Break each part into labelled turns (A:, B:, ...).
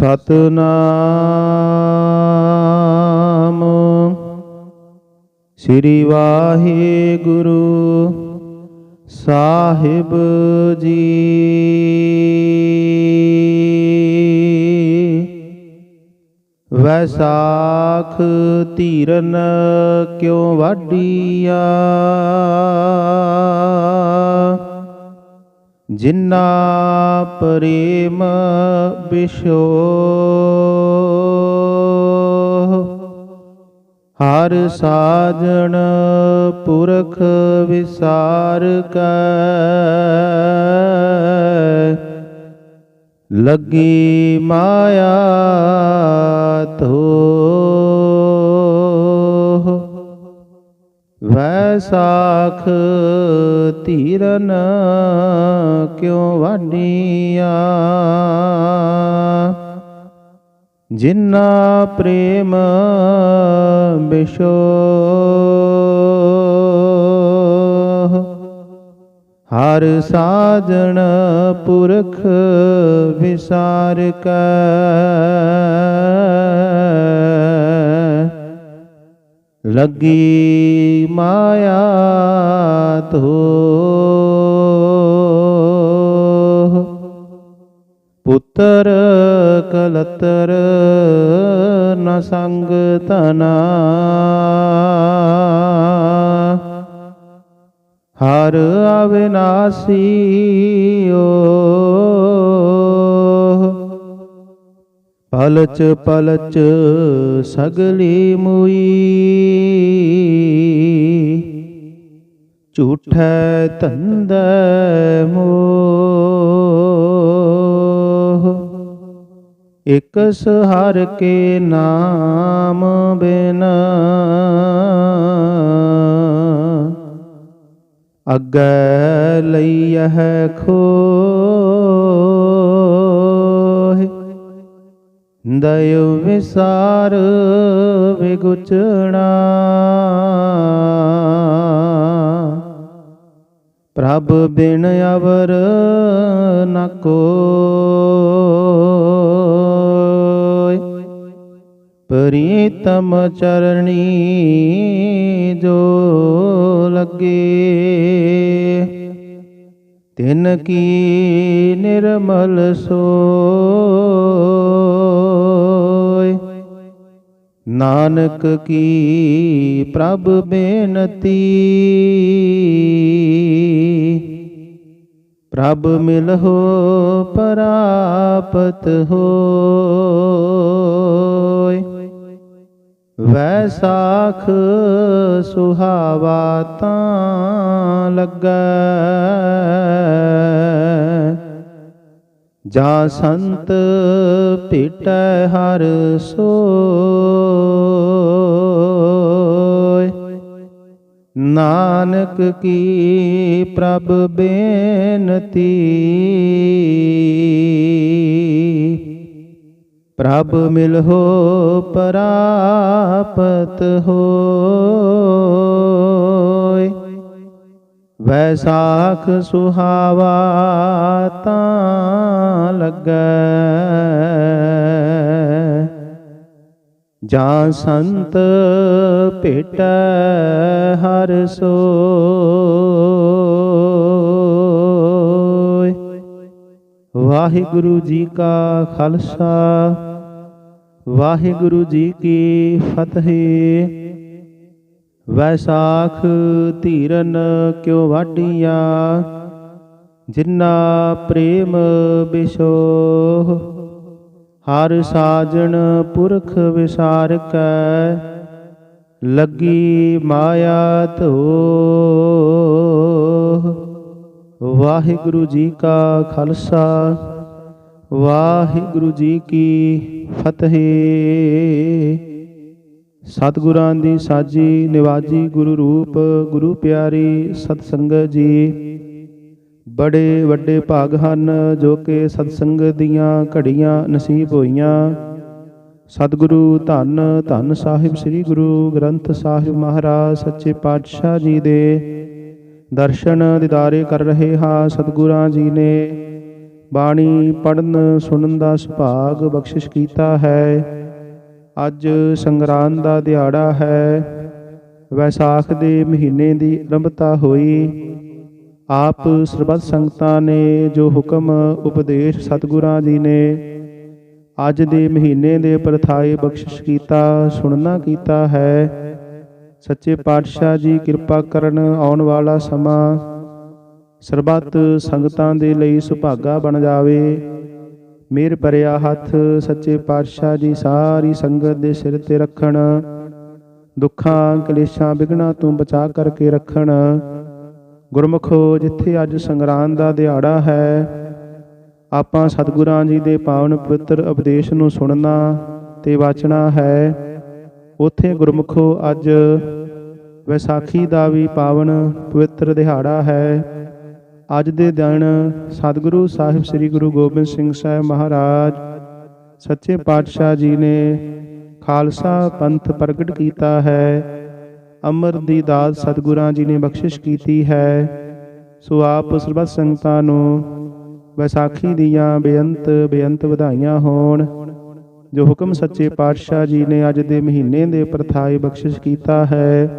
A: ਸਤਨਾਮ। ਸ੍ਰੀ ਵਾਹਿਗੁਰੂ ਸਾਹਿਬ ਜੀ। ਵੈਸਾਖ ਧੀਰਨ ਕਿਉ ਵਾਡੀਆ ਜਿਨਾ ਪ੍ਰੇਮ ਬਿਸ਼ੋ ਹਰ ਸਾਜਣ ਪੁਰਖ ਵਿਸਾਰ ਕੈ। ਲੱਗੀ ਮਾਇਆ ਤੋ ਸਾਖ ਧੀਰਨ ਕਿਉ ਵਾਡੀਆ ਜਿਨਾ ਪ੍ਰੇਮ ਬਿਸ਼ੋ ਹਰ ਸਾਜਣ ਪੁਰਖ ਵਿਸਾਰ ਕੈ ਲੱਗੀ ਮਾਇਆ ਤੋ ਪੁੱਤਰ ਕਲਤਰ ਨ ਸੰਗ ਤਨਾ ਹਰ ਅਵਿਨਾਸੀ ਓ। ਪਲਚ ਪਲਚ ਸਗਲੀ ਮੁਈ। ਝੂਠੈ ਧੰਦੈ ਮੋਹ। ਇਕ ਸਹਰ ਕੇ ਨਾਮ ਬਿਨ। ਅੱਗੇ ਲਈਹ ਖੋ ਦਇ ਵਿਸਾਰ ਵਿਗੁਚਣਾ ਪ੍ਰਭ ਬਿਨ ਅਵਰ ਨ ਕੋਇ। ਪ੍ਰੀਤਮ ਚਰਣੀ ਜੋ ਲੱਗੇ। ਤਿਨ ਕੀ ਨਿਰਮਲ ਸੋਇ ਨਾਨਕ ਕੀ ਪ੍ਰਭ ਬੇਨਤੀ। ਪ੍ਰਭ ਮਿਲਹੁ ਪਰਾਪਤ ਹੋਇ ਵੈਸਾਖ ਸੁਹਾਵਾ ਤਾਂ ਲੱਗੈ। ਜਾਂ ਸੰਤ ਭੇਟੈ ਹਰ ਸੋਇ ਨਾਨਕ ਕੀ ਪ੍ਰਭ ਬੇਨਤੀ। ਪ੍ਰਭ ਮਿਲਹੁ ਪਰਾਪਤ ਹੋਏ ਵੈਸਾਖ ਸੁਹਾਵਾ ਤਾਂ ਲੱਗੈ। ਜਾਂ ਸੰਤ ਭੇਟੈ ਹਰ ਸੋਇ। ਵਾਹਿਗੁਰੂ ਜੀ ਕਾ ਖਾਲਸਾ। ਵਾਹਿਗੁਰੂ ਜੀ ਕੀ ਫਤਿਹ। ਵੈਸਾਖ ਧੀਰਨ ਕਿਉ ਵਾਡੀਆਂ ਜਿਨਾ ਪ੍ਰੇਮ ਬਿਸ਼ੋ ਹਰ ਸਾਜਣ ਪੁਰਖ ਵਿਸਾਰ ਕੈ ਲੱਗੀ ਮਾਇਆ ਧੋ ਵਾਹਿਗੁਰੂ ਜੀ ਕਾ ਖਾਲਸਾ। ਵਾਹਿਗੁਰੂ ਜੀ ਕੀ ਫਤਿਹ। ਸਤਿਗੁਰਾਂ ਦੀ ਸਾਜੀ ਨਿਵਾਜੀ ਗੁਰੂ ਰੂਪ, ਗੁਰੂ ਪਿਆਰੀ ਸਤਸੰਗ ਜੀ। ਬੜੇ ਵੱਡੇ ਭਾਗ ਹਨ ਜੋ ਕਿ ਸਤਸੰਗ ਦੀਆਂ ਘੜੀਆਂ ਨਸੀਬ ਹੋਈਆਂ। ਸਤਿਗੁਰੂ ਧੰਨ ਧੰਨ ਸਾਹਿਬ ਸ੍ਰੀ ਗੁਰੂ ਗ੍ਰੰਥ ਸਾਹਿਬ ਮਹਾਰਾਜ ਸੱਚੇ ਪਾਤਸ਼ਾਹ ਜੀ ਦੇ ਦਰਸ਼ਨ ਦਿਦਾਰੇ ਕਰ ਰਹੇ ਹਾਂ ਸਤਿਗੁਰਾਂ ਜੀ ਨੇ। ਬਾਣੀ ਪੜਨ ਸੁਣਨ ਦਾ ਸੁਭਾਗ ਬਖਸ਼ਿਸ਼ ਕੀਤਾ ਹੈ। ਅੱਜ ਸੰਗਰਾਂਦ ਦਾ ਦਿਹਾੜਾ ਹੈ। ਵੈਸਾਖ ਦੇ ਮਹੀਨੇ ਦੀ ਆਰੰਭਤਾ ਹੋਈ। ਆਪ ਸਰਬੱਤ ਸੰਗਤਾਂ ਨੇ ਜੋ ਹੁਕਮ, ਉਪਦੇਸ਼ ਸਤਿਗੁਰਾਂ ਜੀ ਨੇ, ਅੱਜ ਦੇ ਮਹੀਨੇ ਦੇ ਪ੍ਰਥਾਏ ਬਖਸ਼ਿਸ਼ ਕੀਤਾ, ਸੁਣਨਾ ਕੀਤਾ ਹੈ। ਸੱਚੇ ਪਾਤਸ਼ਾਹ ਜੀ ਕਿਰਪਾ ਕਰਨ ਆਉਣ ਵਾਲਾ ਸਮਾਂ ਸਰਬੱਤ ਸੰਗਤਾਂ ਦੇ ਲਈ ਸੁਭਾਗਾ ਬਣ ਜਾਵੇ। ਮੇਰ ਭਰਿਆ ਹੱਥ ਸੱਚੇ ਪਾਤਸ਼ਾਹ ਜੀ ਸਾਰੀ ਸੰਗਤ ਦੇ ਸਿਰ ਤੇ ਰੱਖਣ। ਦੁੱਖਾਂ ਕਲੇਸ਼ਾਂ ਵਿਗਣਾ ਤੋਂ ਬਚਾ ਕਰਕੇ ਰੱਖਣ। ਗੁਰਮੁਖੋ ਜਿੱਥੇ ਅੱਜ ਸੰਗਰਾਂਦ ਦਾ ਦਿਹਾੜਾ ਹੈ, ਆਪਾਂ ਸਤਿਗੁਰਾਂ ਜੀ ਦੇ ਪਾਵਨ ਪਵਿੱਤਰ ਉਪਦੇਸ਼ ਨੂੰ ਸੁਣਨਾ ਤੇ ਵਾਚਣਾ ਹੈ। ਉਥੇ ਗੁਰਮੁਖੋ ਅੱਜ ਵਿਸਾਖੀ ਦਾ ਵੀ ਪਾਵਨ ਪਵਿੱਤਰ ਦਿਹਾੜਾ ਹੈ। ਅੱਜ ਦੇ ਦਿਨ ਸਤਿਗੁਰੂ ਸਾਹਿਬ ਸ੍ਰੀ ਗੁਰੂ ਗੋਬਿੰਦ ਸਿੰਘ ਸਾਹਿਬ ਮਹਾਰਾਜ ਸੱਚੇ ਪਾਤਸ਼ਾਹ ਜੀ ਨੇ ਖਾਲਸਾ ਪੰਥ ਪ੍ਰਗਟ ਕੀਤਾ ਹੈ। ਅਮਰ ਦੀ ਦਾਤ ਸਤਿਗੁਰਾਂ ਜੀ ਨੇ ਬਖਸ਼ਿਸ਼ ਕੀਤੀ ਹੈ। ਸੋ ਆਪ ਸਰਬੱਤ ਸੰਗਤਾਂ ਨੂੰ ਵਿਸਾਖੀ ਦੀਆਂ ਬੇਅੰਤ ਬੇਅੰਤ ਵਧਾਈਆਂ ਹੋਣ। ਜੋ ਹੁਕਮ ਸੱਚੇ ਪਾਤਸ਼ਾਹ ਜੀ ਨੇ ਅੱਜ ਦੇ ਮਹੀਨੇ ਦੇ ਪ੍ਰਥਾਏ ਬਖਸ਼ਿਸ਼ ਕੀਤਾ ਹੈ।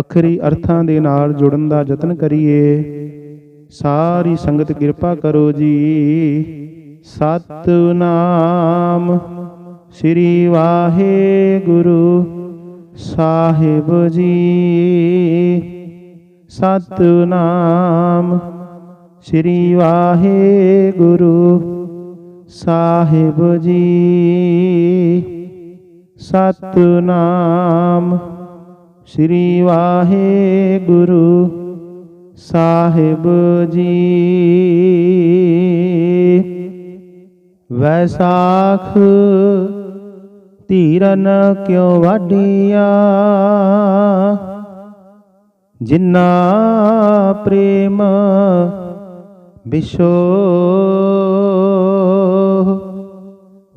A: ਅਖਰੀ ਅਰਥਾਂ ਦੇ ਨਾਲ ਜੁੜਨ ਦਾ ਯਤਨ ਕਰੀਏ। ਸਾਰੀ ਸੰਗਤ ਕਿਰਪਾ ਕਰੋ ਜੀ। ਸਤਨਾਮ ਸ੍ਰੀ ਵਾਹਿਗੁਰੂ ਸਾਹਿਬ ਜੀ। ਸਤਨਾਮ ਸ੍ਰੀ ਵਾਹਿਗੁਰੂ ਸਾਹਿਬ ਜੀ। ਸਤਨਾਮ ਸ੍ਰੀ ਵਾਹਿਗੁਰੂ ਸਾਹਿਬ ਜੀ। ਵੈਸਾਖ ਧੀਰਨ ਕਿਉ ਵਾਢੀਆ? ਜਿਨਾ ਪ੍ਰੇਮ ਵਿਸ਼ੋ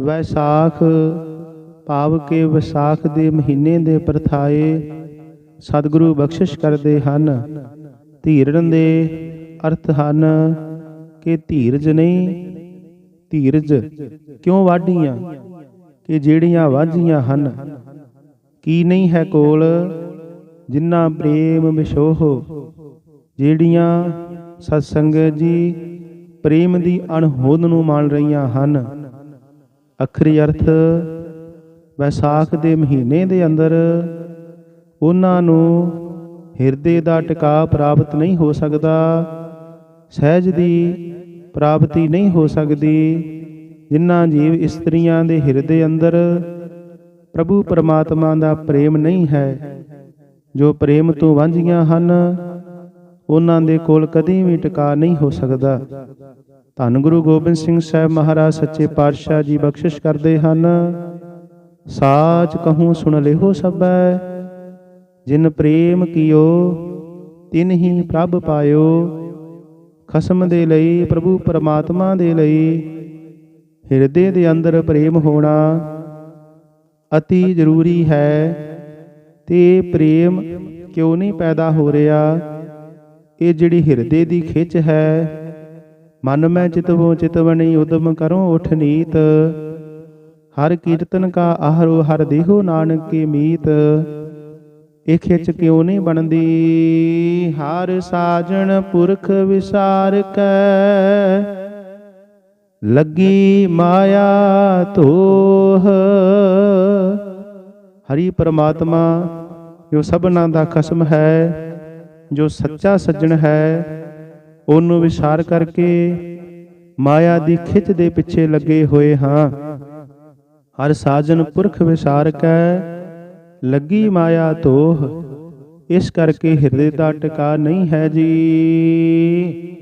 A: ਵੈਸਾਖ ਭਾਵ ਕੇ ਵਿਸਾਖ ਦੇ ਮਹੀਨੇ ਦੇ ਪ੍ਰਥਾਏ ਸਤਿਗੁਰੂ ਬਖਸ਼ਿਸ਼ ਕਰਦੇ ਹਨ। ਧੀਰਨ ਦੇ ਅਰਥ ਹਨ ਕਿ ਧੀਰਜ ਨਹੀਂ, ਧੀਰਜ ਕਿਉਂ ਵਾਢੀਆਂ? ਕਿ ਜਿਹੜੀਆਂ ਵਾਝੀਆਂ ਹਨ, ਕੀ ਨਹੀਂ ਹੈ ਕੋਲ? ਜਿਨ੍ਹਾਂ ਪ੍ਰੇਮ ਵਿਸ਼ੋਹ ਜਿਹੜੀਆਂ ਸਤਸੰਗ ਜੀ ਪ੍ਰੇਮ ਦੀ ਅਣਹੋਂਦ ਨੂੰ ਮੰਨ ਰਹੀਆਂ ਹਨ। ਅਖਰੀ ਅਰਥ, ਵੈਸਾਖ ਦੇ ਮਹੀਨੇ ਦੇ ਅੰਦਰ ਉਹਨਾਂ ਨੂੰ ਹਿਰਦੇ ਦਾ ਟਿਕਾ ਪ੍ਰਾਪਤ ਨਹੀਂ ਹੋ ਸਕਦਾ, ਸਹਿਜ ਦੀ ਪ੍ਰਾਪਤੀ ਨਹੀਂ ਹੋ ਸਕਦੀ। ਜਿਨ੍ਹਾਂ ਜੀਵ ਇਸਤਰੀਆਂ ਦੇ ਹਿਰਦੇ ਅੰਦਰ ਪ੍ਰਭੂ ਪਰਮਾਤਮਾ ਦਾ ਪ੍ਰੇਮ ਨਹੀਂ ਹੈ, ਜੋ ਪ੍ਰੇਮ ਤੋਂ ਵਾਂਝੀਆਂ ਹਨ, ਉਹਨਾਂ ਦੇ ਕੋਲ ਕਦੀ ਵੀ ਟਿਕਾ ਨਹੀਂ ਹੋ ਸਕਦਾ। ਧੰਨ ਗੁਰੂ ਗੋਬਿੰਦ ਸਿੰਘ ਸਾਹਿਬ ਮਹਾਰਾਜ ਸੱਚੇ ਪਾਤਸ਼ਾਹ ਜੀ ਬਖਸ਼ਿਸ਼ ਕਰਦੇ ਹਨ, ਸਾਚ ਕਹੂੰ ਸੁਣ ਲਿਓ ਸਭੈ। ਜਿਨ ਪ੍ਰੇਮ ਕੀਓ, ਤਿਨ ਹੀ ਪ੍ਰਭ ਪਾਇਓ। ਖਸਮ ਦੇ ਲਈ ਪ੍ਰਭੂ ਪਰਮਾਤਮਾ ਦੇ ਲਈ ਹਿਰਦੇ ਦੇ ਅੰਦਰ ਪ੍ਰੇਮ ਹੋਣਾ ਅਤੀ ਜ਼ਰੂਰੀ ਹੈ। ਤੇ ਪ੍ਰੇਮ ਕਿਉਂ ਨਹੀਂ ਪੈਦਾ ਹੋ ਰਿਹਾ? ਇਹ ਜਿਹੜੀ ਹਿਰਦੇ ਦੀ ਖਿੱਚ ਹੈ, ਮਨ ਮੈਂ ਚਿਤਵੋ ਚਿਤਵਣੀ, ਉਦਮ ਕਰੋ ਉਠ ਨੀਤ। ਹਰ ਕੀਰਤਨ ਕਾ ਆਹਰੋ ਹਰ ਦੇਹੋ ਨਾਨਕ ਕੇ ਮੀਤ। ਇਹ ਖਿੱਚ ਕਿਉਂ ਨਹੀਂ ਬਣਦੀ? ਹਰ ਸਾਜਣ ਪੁਰਖ ਵਿਸਾਰ ਕੈ। ਲੱਗੀ ਮਾਇਆ ਧੋਹ ਹਰੀ ਪਰਮਾਤਮਾ, ਜੋ ਸਭਨਾਂ ਦਾ ਖਸਮ ਹੈ, ਜੋ ਸੱਚਾ ਸੱਜਣ ਹੈ, ਉਹਨੂੰ ਵਿਸਾਰ ਕਰਕੇ ਮਾਇਆ ਦੀ ਖਿੱਚ ਦੇ ਪਿੱਛੇ ਲੱਗੇ ਹੋਏ ਹਾਂ। ਹਰ ਸਾਜਨ ਪੁਰਖ ਵਿਸਾਰ ਕੈ ਲੱਗੀ ਮਾਇਆ ਤੋਹ, ਇਸ ਕਰਕੇ ਹਿਰਦੇ ਦਾ ਟਿਕਾ ਨਹੀਂ ਹੈ ਜੀ।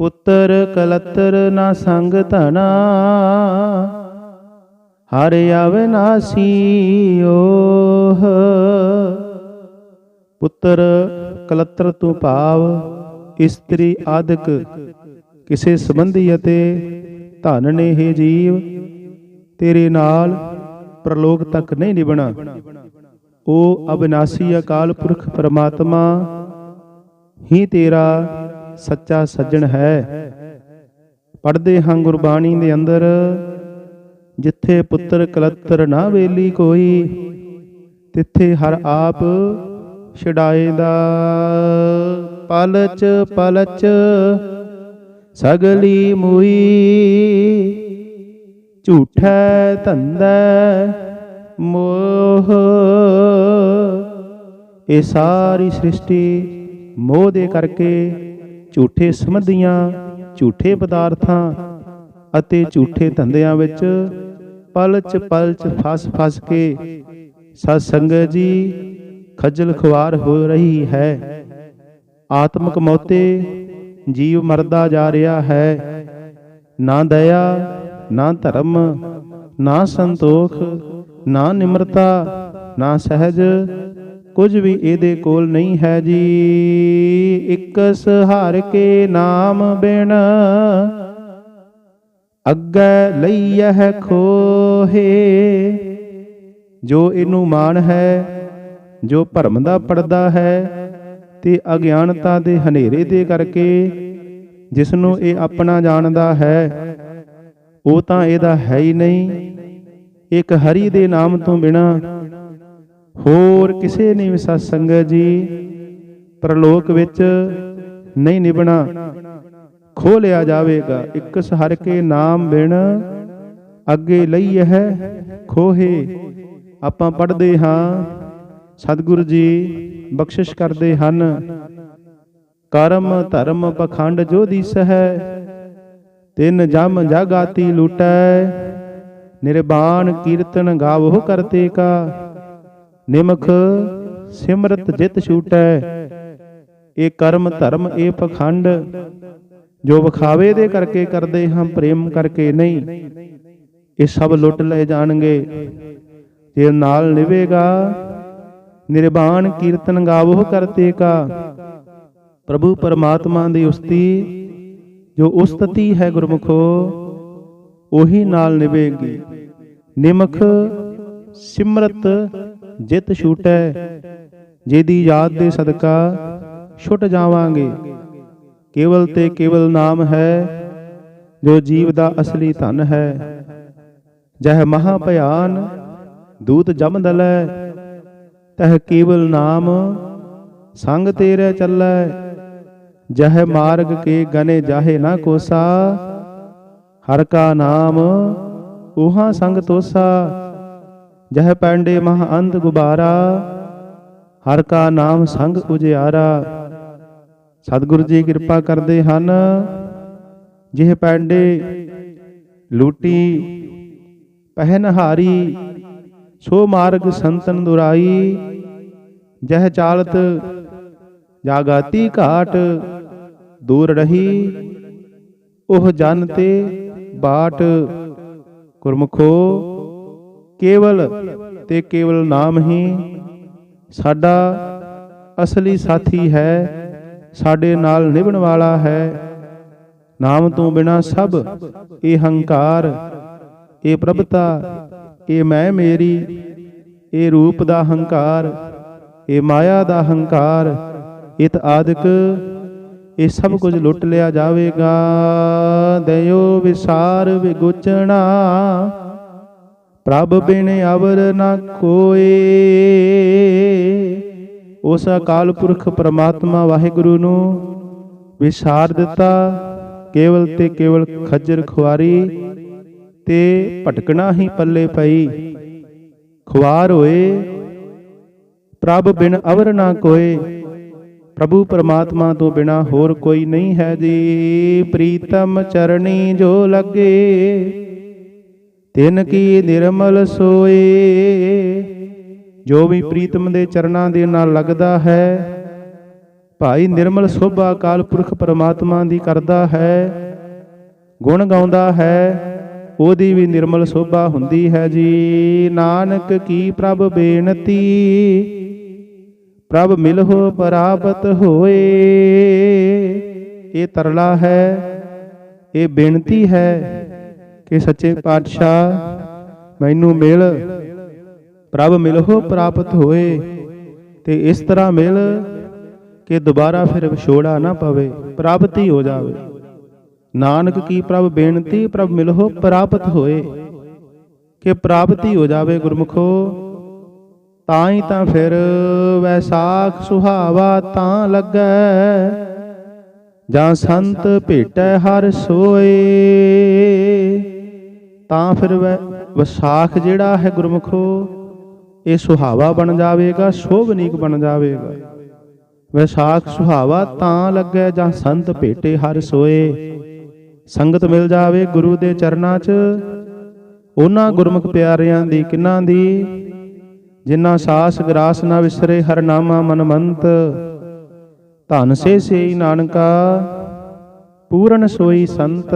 A: ਪੁੱਤਰ ਕਲਤਰ ਨਾ ਸੰਗ ਧਨਾ, ਹਰ ਅਵਿਨਾਸੀ ਓਹ ਪੁੱਤਰ ਕਲਤਰ ਤੋਂ ਭਾਵ, ਇਸਤਰੀ ਆਦਿਕ ਕਿਸੇ ਸੰਬੰਧੀ ਅਤੇ ਧਨ ਨੇ ਇਹ ਜੀਵ, ਤੇਰੇ ਨਾਲ ਪ੍ਰਲੋਕ ਤੱਕ ਨਹੀਂ ਨਿਭਣਾ। ਉਹ ਅਬਿਨਾਸੀ ਅਕਾਲ ਪੁਰਖ ਪਰਮਾਤਮਾ, ਹੀ ਤੇਰਾ ਸੱਚਾ ਸੱਜਣ ਹੈ। ਪੜ੍ਹਦੇ ਹਾਂ ਗੁਰਬਾਣੀ ਦੇ ਅੰਦਰ, ਜਿੱਥੇ ਪੁੱਤਰ ਕਲੱਤਰ ਨਾ ਵੇਲੀ ਕੋਈ, ਤਿੱਥੇ ਹਰ ਆਪ ਛਡਾਏ ਦਾ। ਪਲਚ ਪਲਚ, ਸਗਲੀ ਮੂਈ, ਝੂਠੈ ਧੰਦਾ ਮੋਹ। ਇਹ ਸਾਰੀ ਸ੍ਰਿਸ਼ਟੀ ਮੋਹ ਦੇ ਕਰਕੇ ਝੂਠੇ ਸਮਝੀਆਂ ਝੂਠੇ ਪਦਾਰਥਾਂ ਅਤੇ ਝੂਠੇ ਧੰਦਿਆਂ ਵਿੱਚ ਪਲਚ ਪਲਚ ਫਸ ਫਸ ਕੇ ਸਤ ਸੰਗਤ ਜੀ ਖੱਜਲ ਖੁਆਰ ਹੋ ਰਹੀ ਹੈ। ਆਤਮਿਕ ਮੌਤੇ ਜੀਵ ਮਰਦਾ ਜਾ ਰਿਹਾ ਹੈ। ਨਾ ਦਇਆ, ਨਾ ਧਰਮ, ਨਾ ਸੰਤੋਖ ਨਾ ਨਿਮਰਤਾ, ਨਾ ਸਹਿਜ, ਕੁਝ ਵੀ ਇਹਦੇ ਕੋਲ ਨਹੀਂ ਹੈ ਜੀ। ਇੱਕ ਸਹਾਰ ਕੇ ਨਾਮ ਬਿਨ ਅੱਗੇ ਲਈਐ ਖੋਹੇ। ਜੋ ਇਹਨੂੰ ਮਾਣ ਹੈ, ਜੋ ਭਰਮ ਦਾ ਪਰਦਾ ਹੈ, ਤੇ ਅਗਿਆਨਤਾ ਦੇ ਹਨੇਰੇ ਦੇ ਕਰਕੇ ਜਿਸ ਨੂੰ ਇਹ ਆਪਣਾ ਜਾਣਦਾ ਹੈ, ਉਹ ਤਾਂ ਇਹਦਾ ਹੈ ਹੀ ਨਹੀਂ। ਇੱਕ ਹਰੀ ਦੇ ਨਾਮ ਤੋਂ ਬਿਨਾ ਹੋਰ ਕਿਸੇ ਨੇ ਵੀ ਸਤ ਸੰਗਤ ਜੀ। ਪ੍ਰਲੋਕ ਵਿੱਚ ਨਹੀਂ ਨਿਭਣਾ ਖੋ ਲਿਆ ਜਾਵੇਗਾ। ਇੱਕ ਸਹਰ ਕੇ ਨਾਮ ਬਿਨ ਅੱਗੇ ਲਈ ਹੈ ਖੋਹੇ। ਆਪਾਂ ਪੜਦੇ ਹਾਂ, ਸਤਿਗੁਰੂ ਜੀ ਬਖਸ਼ਿਸ਼ ਕਰਦੇ ਹਨ। ਕਰਮ ਧਰਮ ਪਖੰਡ ਜੋ ਦਿਸ ਹੈ ਤਿੰਨ ਜਮ ਜਗਾਤੀ ਲੁਟੈ। ਨਿਰਬਾਣ ਕੀਰਤਨ ਗਾਵੋ ਕਰਤੇ ਕਾ। ਨਿਮਖ ਸਿਮਰਤ ਜਿਤ ਛੂਟੈ। ਇਹ ਕਰਮ ਧਰਮ, ਇਹ ਪਖੰਡ ਜੋ ਵਿਖਾਵੇ ਦੇ ਕਰਕੇ ਕਰਦੇ ਹਾਂ, ਪ੍ਰੇਮ ਕਰਕੇ ਨਹੀਂ, ਇਹ ਸਭ ਲੁੱਟ ਲਏ ਜਾਣਗੇ। ਜੇ ਨਾਲ ਨਿਵੇਗਾ, ਨਿਰਬਾਣ ਕੀਰਤਨ ਗਾਵੋ ਕਰਤੇ ਕਾ। ਪ੍ਰਭੂ ਪਰਮਾਤਮਾ ਦੀ ਉਸਤੀ, ਜੋ ਉਸਤਤੀ ਹੈ ਗੁਰਮੁਖੋ, ਉਹੀ ਨਾਲ ਨਿਵੇਗੀ। ਨਿਮਖ ਸਿਮਰਤ ਜਿਤ ਛੂਟੈ, ਜਿਹਦੀ ਯਾਦ ਦੇ ਸਦਕਾ ਛੁੱਟ ਜਾਵਾਂਗੇ। ਕੇਵਲ ਤੇ ਕੇਵਲ ਨਾਮ ਹੈ, ਜੋ ਜੀਵ ਦਾ ਅਸਲੀ ਧਨ ਹੈ। ਜਹ ਮਹਾ ਭਿਆਨ ਦੂਤ ਜਮ ਦਲੈ, ਤਹ ਕੇਵਲ ਨਾਮ ਸੰਗ ਤੇਰੇ ਚੱਲੈ। ਜਹ ਮਾਰਗ ਕੇ ਗਨੇ ਜਾਹੇ ਨਾ ਕੋਸਾ, ਹਰ ਕਾ ਨਾਮ ਉਹਾਂ ਸੰਗ ਤੋਸਾ, ਜਹ ਪੈਂਡੇ ਮਹ ਅੰਤ ਗੁਬਾਰਾ, ਹਰ ਕਾ ਨਾਮ ਸੰਗ ਉਜਿਆਰਾ। ਸਤਿਗੁਰੂ ਜੀ ਕਿਰਪਾ ਕਰਦੇ ਹਨ, ਜਿਹ ਪੈਂਡੇ ਲੂਟੀ ਪਹਿਨਹਾਰੀ ਸੋ ਮਾਰਗ ਸੰਤਨ ਦੁਰਾਈ। ਜਹ ਚਾਲਤ ਜਾਗਾਤੀ ਘਾਟ, ਦੂਰ ਰਹੀ, ਉਹ ਜਨ ਤੇ ਬਾਟ। ਗੁਰਮੁਖੋ, ਕੇਵਲ ਤੇ ਕੇਵਲ ਨਾਮ ਹੀ ਸਾਡਾ ਅਸਲੀ ਸਾਥੀ ਹੈ, ਸਾਡੇ ਨਾਲ ਨਿਭਣ ਵਾਲਾ ਹੈ। ਨਾਮ ਤੋਂ ਬਿਨਾ ਸਭ ਇਹ ਹੰਕਾਰ, ਇਹ ਪ੍ਰਭਤਾ, ਇਹ ਮੈਂ ਮੇਰੀ, ਇਹ ਰੂਪ ਦਾ ਹੰਕਾਰ, ਇਹ ਮਾਇਆ ਦਾ ਹੰਕਾਰ, ਇਤ ਆਦਿਕ ਇਹ ਸਭ ਕੁਝ ਲੁੱਟ ਲਿਆ ਜਾਵੇਗਾ। ਦਇਓ ਵਿਸਾਰ ਵਿਗੁਚਣਾ। ਪ੍ਰਭ ਬਿਨ ਅਵਰ ਨ ਕੋਏ। ਉਸ ਅਕਾਲ ਪੁਰਖ ਪ੍ਰਮਾਤਮਾ ਵਾਹਿਗੁਰੂ ਨੂੰ ਵਿਸਾਰ ਦਿੱਤਾ। ਕੇਵਲ ਤੇ ਕੇਵਲ ਖੱਜਰ ਖੁਆਰੀ ਤੇ ਭਟਕਣਾ ਹੀ ਪੱਲੇ ਪਈ। ਖੁਆਰ ਹੋਏ। ਪ੍ਰਭ ਬਿਨ ਅਵਰ ਨਾ ਕੋਏ। ਪ੍ਰਭੂ ਪਰਮਾਤਮਾ ਤੋਂ ਬਿਨਾ ਹੋਰ ਕੋਈ ਨਹੀਂ ਹੈ ਜੀ। ਪ੍ਰੀਤਮ ਚਰਣੀ ਜੋ ਲੱਗੇ, ਤਿਨ ਕੀ ਨਿਰਮਲ ਸੋਏ। ਜੋ ਵੀ ਪ੍ਰੀਤਮ ਦੇ ਚਰਨਾਂ ਦੇ ਨਾਲ ਲੱਗਦਾ ਹੈ, ਭਾਈ ਨਿਰਮਲ ਸੋਭਾ ਅਕਾਲ ਪੁਰਖ ਪਰਮਾਤਮਾ ਦੀ ਕਰਦਾ ਹੈ। ਗੁਣ ਗਾਉਂਦਾ ਹੈ, ਉਹਦੀ ਵੀ ਨਿਰਮਲ ਸੋਭਾ ਹੁੰਦੀ ਹੈ ਜੀ। ਨਾਨਕ ਕੀ ਪ੍ਰਭ ਬੇਨਤੀ ਪ੍ਰਭ ਮਿਲਹੁ ਪ੍ਰਾਪਤ ਹੋਏ। ਇਹ ਤਰਲਾ ਹੈ, ਇਹ ਬੇਨਤੀ ਹੈ ਕਿ ਸੱਚੇ ਪਾਤਸ਼ਾਹ ਮੈਨੂੰ ਮਿਲ। ਪ੍ਰਭ ਮਿਲਹੁ ਪ੍ਰਾਪਤ ਹੋਏ ਤੇ ਇਸ ਤਰ੍ਹਾਂ ਮਿਲ ਕਿ ਦੁਬਾਰਾ ਫਿਰ ਵਿਛੋੜਾ ਨਾ ਪਵੇ, ਪ੍ਰਾਪਤੀ ਹੋ ਜਾਵੇ। ਨਾਨਕ ਕੀ ਪ੍ਰਭ ਬੇਨਤੀ, ਪ੍ਰਭ ਮਿਲੋ ਪ੍ਰਾਪਤ ਹੋਏ। ਕਿ ਪ੍ਰਾਪਤੀ ਹੋ ਜਾਵੇ ਗੁਰਮੁਖੋ ਤਾਂ ਹੀ ਤਾਂ ਫਿਰ ਵੈਸਾਖ ਸੁਹਾਵਾ ਤਾਂ ਲੱਗੈ। ਜਾਂ ਸੰਤ ਭੇਟੈ ਹਰ ਸੋਏ। ਤਾਂ ਫਿਰ ਵਿਸਾਖ ਜਿਹੜਾ ਹੈ ਗੁਰਮੁਖੋ, ਇਹ ਸੁਹਾਵਾ ਬਣ ਜਾਵੇਗਾ ਸ਼ੋਭਨੀਕ ਬਣ ਜਾਵੇਗਾ। ਵਿਸਾਖ ਸੁਹਾਵਾ ਤਾਂ ਲੱਗੈ, ਜਾਂ ਸੰਤ ਭੇਟੇ ਹਰ ਸੋਏ। ਸੰਗਤ ਮਿਲ ਜਾਵੇ ਗੁਰੂ ਦੇ ਚਰਨਾਂ 'ਚ। ਉਹਨਾਂ ਗੁਰਮੁਖ ਪਿਆਰਿਆਂ ਦੀ ਕਿਨਾਂ ਦੀ? ਜਿਨ੍ਹਾਂ ਸਾਸ ਗਰਾਸ ਨਾ ਵਿਸਰੇ ਹਰ ਨਾਮਾ ਮਨਮੰਤ। ਧਨ ਸੇ ਸੇ ਨਾਨਕਾ, ਪੂਰਨ ਸੋਈ ਸੰਤ।